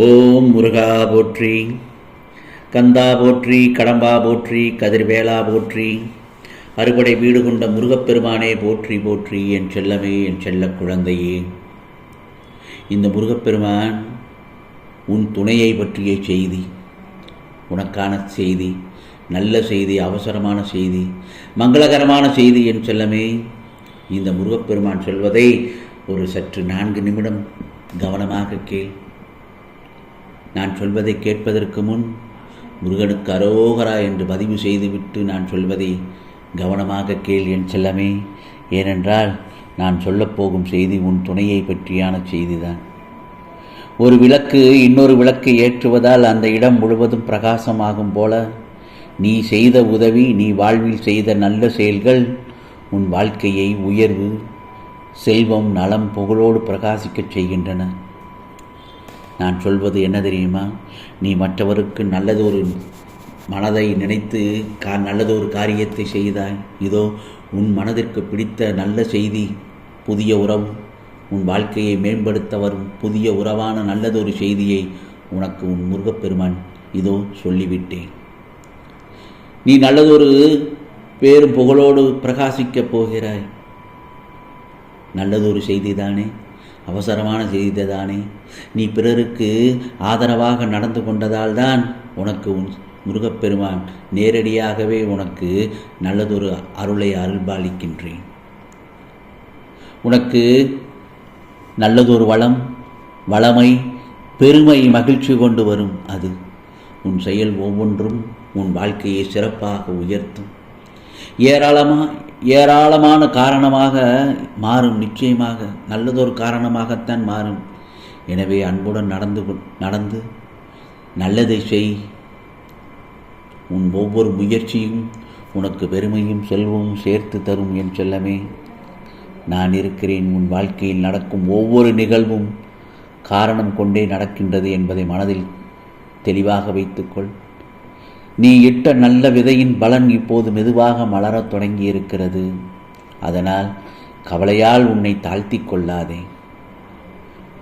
ஓம் முருகா போற்றி கந்தா போற்றி கடம்பா போற்றி கதிர்வேலா போற்றி அறுபடை வீடு கொண்ட முருகப்பெருமானே போற்றி போற்றி என் செல்லமே என் செல்ல குழந்தையே. இந்த முருகப்பெருமான் உன் துணையை பற்றிய செய்தி உனக்கான செய்தி நல்ல செய்தி அவசரமான செய்தி மங்களகரமான செய்தி என் செல்லமே. இந்த முருகப்பெருமான் சொல்வதை ஒரு சற்று நான்கு நிமிடம் கவனமாக கேள். நான் சொல்வதை கேட்பதற்கு முன் முருகனுக்கு அரோகரா என்று பதிவு செய்துவிட்டு நான் சொல்வதை கவனமாக கேள் என் செல்லமே. ஏனென்றால் நான் சொல்லப்போகும் செய்தி உன் துணையை பற்றியான செய்திதான். ஒரு விளக்கு இன்னொரு விளக்கு ஏற்றுவதால் அந்த இடம் முழுவதும் பிரகாசமாகும் போல நீ செய்த உதவி நீ வாழ்வில் செய்த நல்ல செயல்கள் உன் வாழ்க்கையை உயர்வு செல்வம் நலம் புகழோடு பிரகாசிக்கச் செய்கின்றன. நான் சொல்வது என்ன தெரியுமா? நீ மற்றவருக்கு நல்லதொரு மனதை நினைத்து கா நல்லதொரு காரியத்தை செய்தாய். இதோ உன் மனதிற்கு பிடித்த நல்ல செய்தி புதிய உறவு உன் வாழ்க்கையை மேம்படுத்த வரும் புதிய உறவான நல்லதொரு செய்தியை உனக்கு உன் முருகப்பெருமான் இதோ சொல்லிவிட்டேன். நீ நல்லதொரு பேரும் புகழோடு பிரகாசிக்கப் போகிறாய். நல்லதொரு செய்தி தானே அவசரமான செய்தி தானே நீ பிறருக்கு ஆதரவாக நடந்து கொண்டதால் தான் உனக்கு உன் முருகப்பெருமான் நேரடியாகவே உனக்கு நல்லதொரு அருளை அருள்பாலிக்கின்றேன். உனக்கு நல்லதொரு வளம் வளமை பெருமை மகிழ்ச்சி கொண்டு வரும் அது. உன் செயல் ஒவ்வொன்றும் உன் வாழ்க்கையை சிறப்பாக உயர்த்தும். ஏராளமா ஏராளமான காரணமாக மாறும் நிச்சயமாக. நல்லதொரு காரணமாகத்தான் மாறும். எனவே அன்புடன் நடந்து கொ- நடந்து நல்லதை செய். உன் ஒவ்வொரு முயற்சியும் உனக்கு பெருமையும் செல்வமும் சேர்த்து தரும் என் செல்லமே. நான் இருக்கிறேன். உன் வாழ்க்கையில் நடக்கும் ஒவ்வொரு நிகழ்வும் காரணம் கொண்டே நடக்கின்றது என்பதை மனதில் தெளிவாக வைத்துக்கொள். நீ இட்ட நல்ல விதையின் பலன் இப்போது மெதுவாக மலரத் தொடங்கி இருக்கிறது அதனால் கவலையால் உன்னை தாழ்த்தி கொள்ளாதே.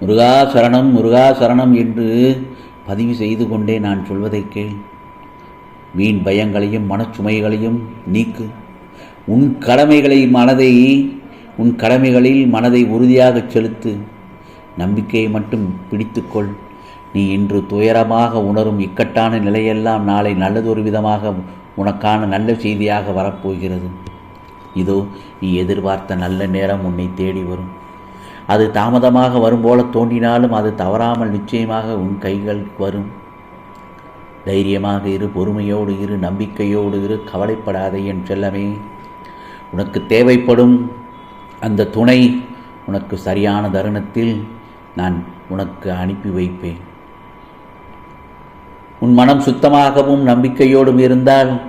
முருகா சரணம் முருகா சரணம் என்று பதிவு செய்து கொண்டே நான் சொல்வதை கேள். வீண் பயங்களையும் மனச்சுமைகளையும் நீக்கு. உன் கடமைகளை மனதை உன் கடமைகளில் மனதை உறுதியாகச் செலுத்து. நம்பிக்கையை மட்டும் பிடித்துக்கொள் நீ இன்று துயரமாக உணரும் இக்கட்டான நிலையெல்லாம் நாளை நல்லதொரு விதமாக உனக்கான நல்ல செய்தியாக வரப்போகிறது. இதோ நீ எதிர்பார்த்த நல்ல நேரம் உன்னை தேடி வரும். அது தாமதமாக வரும் போல தோன்றினாலும் அது தவறாமல் நிச்சயமாக உன் கைகள் வரும். தைரியமாக இரு பொறுமையோடு இரு நம்பிக்கையோடு இரு கவலைப்படாதே என் செல்லமே. உனக்கு தேவைப்படும் அந்த துணை உனக்கு சரியான தருணத்தில் நான் உனக்கு அனுப்பி வைப்பேன். உன் மனம் சுத்தமாகவும் நம்பிக்கையோடும் இருந்தால்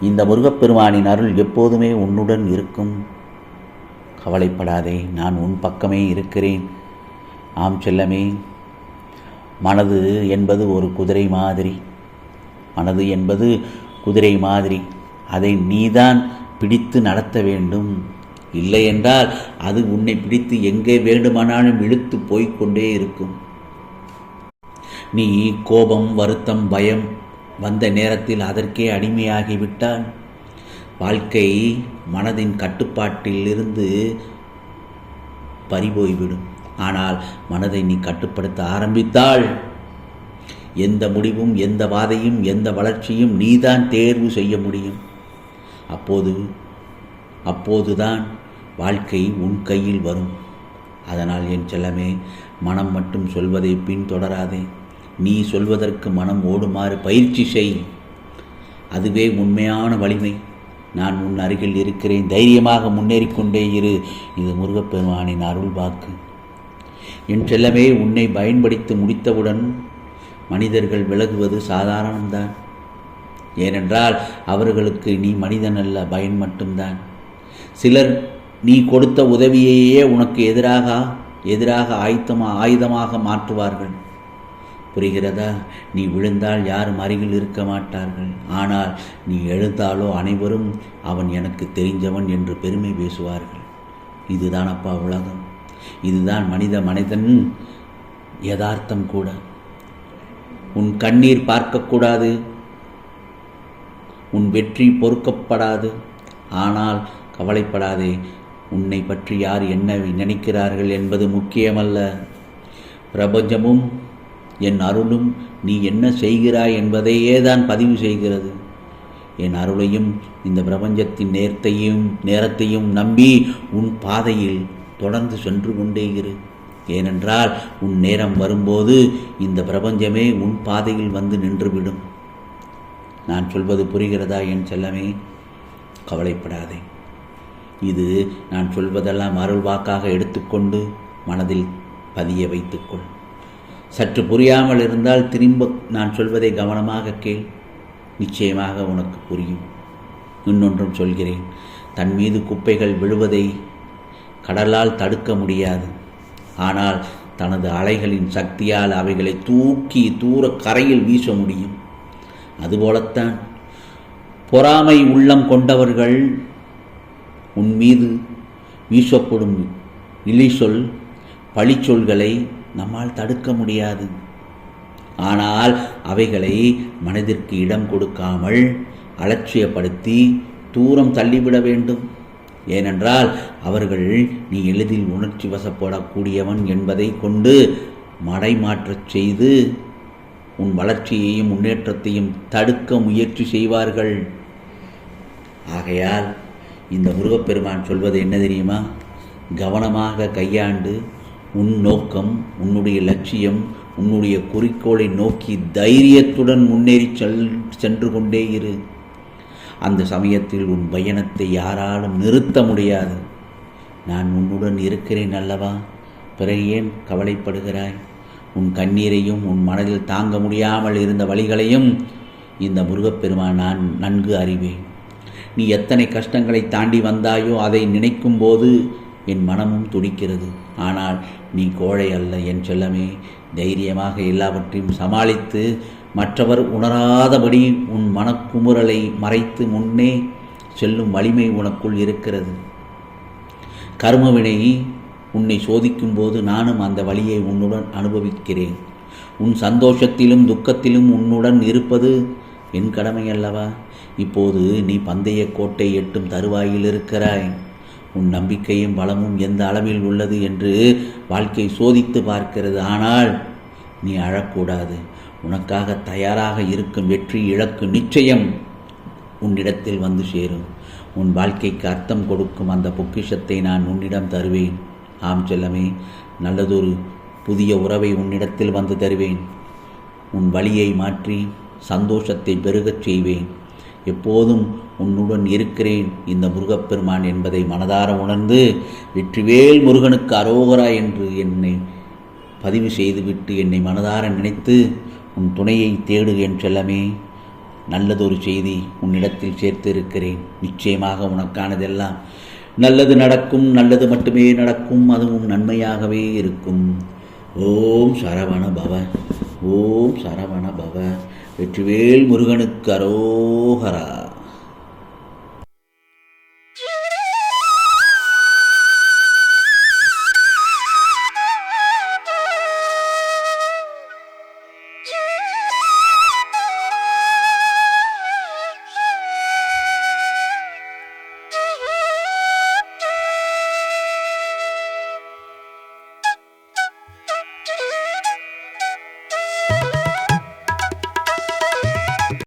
இந்த முருகப்பெருமானின் அருள் எப்போதுமே உன்னுடன் இருக்கும். கவலைப்படாதே நான் உன் பக்கமே இருக்கிறேன். ஆம் செல்லமே மனது என்பது ஒரு குதிரை மாதிரி. மனது என்பது குதிரை மாதிரி. அதை நீதான் பிடித்து நடத்த வேண்டும். இல்லை என்றால் அது உன்னை பிடித்து எங்கே வேண்டுமானாலும் இழுத்து போய்க்கொண்டே இருக்கும். நீ கோபம் வருத்தம் பயம் வந்த நேரத்தில் அதற்கே அடிமையாகிவிட்டால் வாழ்க்கை மனதின் கட்டுப்பாட்டில் இருந்து பறிபோய்விடும். ஆனால் மனதை நீ கட்டுப்படுத்த ஆரம்பித்தால் எந்த முடிவும் எந்த வாதையும் எந்த வளர்ச்சியும் நீதான் தேர்வு செய்ய முடியும். அப்போது அப்போதுதான் வாழ்க்கை உன் கையில் வரும். அதனால் என் செல்லமே மனம் மட்டும் சொல்வதை பின்தொடராதே. நீ சொல்வதற்கு மனம் ஓடுமாறு பயிற்சி செய். அதுவே உண்மையான வலிமை. நான் உன் அருகில் இருக்கிறேன். தைரியமாக முன்னேறிக்கொண்டே இரு. இது முருகப்பெருமானின் அருள் வாக்கு. என் செல்லமே உன்னை பயன்படுத்தி முடித்தவுடன் மனிதர்கள் விலகுவது சாதாரணம்தான். ஏனென்றால் அவர்களுக்கு நீ மனிதன் அல்ல பயன் மட்டும்தான். சிலர் நீ கொடுத்த உதவியையே உனக்கு எதிராக எதிராக ஆயுத்தமாக ஆயுதமாக மாற்றுவார்கள். புரிகிறதா? நீ விழுந்தால் யாரும் அருகில் இருக்க மாட்டார்கள். ஆனால் நீ எழுந்தாலோ அனைவரும் அவன் எனக்கு தெரிஞ்சவன் என்று பெருமை பேசுவார்கள். இதுதான் அப்பா உலகம். இதுதான் மனித மனிதன் யதார்த்தம் கூட. உன் கண்ணீர் பார்க்கக்கூடாது. உன் வெற்றி பொறுக்கப்படாது. ஆனால் கவலைப்படாதே. உன்னை பற்றி யார் என்ன நினைக்கிறார்கள் என்பது முக்கியமல்ல. பிரபஞ்சமும் என் அருளும் நீ என்ன செய்கிறாய் என்பதையே தான் பதிவு செய்கிறது. என் அருளையும் இந்த பிரபஞ்சத்தின் நேரத்தையும் நேரத்தையும் நம்பி உன் பாதையில் தொடர்ந்து சென்று கொண்டே இரு. ஏனென்றால் உன் நேரம் வரும்போது இந்த பிரபஞ்சமே உன் பாதையில் வந்து நின்றுவிடும். நான் சொல்வது புரிகிறதா என் செல்லமே? கவலைப்படாதே. இது நான் சொல்வதெல்லாம் அருள் வாக்காக எடுத்துக்கொண்டு மனதில் பதிய வைத்துக்கொள். சற்று புரியாமல் இருந்தால் திரும்ப நான் சொல்வதை கவனமாக கேள். நிச்சயமாக உனக்கு புரியும். இன்னொன்றும் சொல்கிறேன். தன் மீது குப்பைகள் விழுவதை கடலால் தடுக்க முடியாது. ஆனால் தனது அலைகளின் சக்தியால் அவைகளை தூக்கி தூர கரையில் வீச முடியும். அதுபோலத்தான் பொறாமை உள்ளம் கொண்டவர்கள் உன் மீது வீசப்படும் இழிசொல் பழிச்சொல்களை நம்மால் தடுக்க முடியாது. ஆனால் அவைகளை மனதிற்கு இடம் கொடுக்காமல் அலட்சியப்படுத்தி தூரம் தள்ளிவிட வேண்டும். ஏனென்றால் அவர்கள் நீ எளிதில் உணர்ச்சி வசப்படக்கூடியவன் என்பதை கொண்டு மடைமாற்றச் செய்து உன் வளர்ச்சியையும் முன்னேற்றத்தையும் தடுக்க முயற்சி செய்வார்கள். ஆகையால் இந்த முருகப்பெருமான் சொல்வது என்ன தெரியுமா? கவனமாக கையாண்டு உன் நோக்கம் உன்னுடைய லட்சியம் உன்னுடைய குறிக்கோளை நோக்கி தைரியத்துடன் முன்னேறி செல் சென்று கொண்டே இரு. அந்த சமயத்தில் உன் பயணத்தை யாராலும் நிறுத்த முடியாது. நான் உன்னுடன் இருக்கிறேன் அல்லவா? பிறகு ஏன் கவலைப்படுகிறாய்? உன் கண்ணீரையும் உன் மனதில் தாங்க முடியாமல் இருந்த வழிகளையும் இந்த முருகப்பெருமான் நான் நன்கு அறிவேன். நீ எத்தனை கஷ்டங்களை தாண்டி வந்தாயோ அதை நினைக்கும் போது என் மனமும் துடிக்கிறது. ஆனால் நீ கோழை அல்ல என் செல்லமே. தைரியமாக எல்லாவற்றையும் சமாளித்து மற்றவர் உணராதபடி உன் மனக்குமுறலை மறைத்து முன்னே செல்லும் வலிமை உனக்குள் இருக்கிறது. கர்மவினை உன்னை சோதிக்கும் போது நானும் அந்த வழியை உன்னுடன் அனுபவிக்கிறேன். உன் சந்தோஷத்திலும் துக்கத்திலும் உன்னுடன் இருப்பது என் கடமை அல்லவா இப்போது நீ பந்தய கோட்டை எட்டும் தருவாயில் இருக்கிறாய் உன் நம்பிக்கையும் பலமும் எந்த அளவில் உள்ளது என்று வாழ்க்கை சோதித்து பார்க்கிறது. ஆனால் நீ அழக்கூடாது. உனக்காக தயாராக இருக்கும் வெற்றி இழக்கு நிச்சயம் உன்னிடத்தில் வந்து சேரும். உன் வாழ்க்கைக்கு அர்த்தம் கொடுக்கும் அந்த பொக்கிஷத்தை நான் உன்னிடம் தருவேன். ஆம் செல்லமே நல்லதொரு புதிய உறவை உன்னிடத்தில் வந்து தருவேன். உன் வழியை மாற்றி சந்தோஷத்தை பெருகச் செய்வேன். எப்போதும் உன்னுடன் இருக்கிறேன். இந்த முருகப்பெருமான் என்பதை மனதார உணர்ந்து வெற்றிவேல் முருகனுக்கு அரோகரா என்று என்னை பதிவு செய்துவிட்டு என்னை மனதார நினைத்து உன் துணையை தேடு என் செல்லமே நல்லதொரு செய்தி உன்னிடத்தில் சேர்த்து இருக்கிறேன் நிச்சயமாக உனக்கானதெல்லாம் நல்லது நடக்கும் நல்லது மட்டுமே நடக்கும் அதுவும் நன்மையாகவே இருக்கும். ஓம் சரவண பவ ஓம் சரவண பவ வெற்றிவேல் முருகனுக்கு அரோகரா.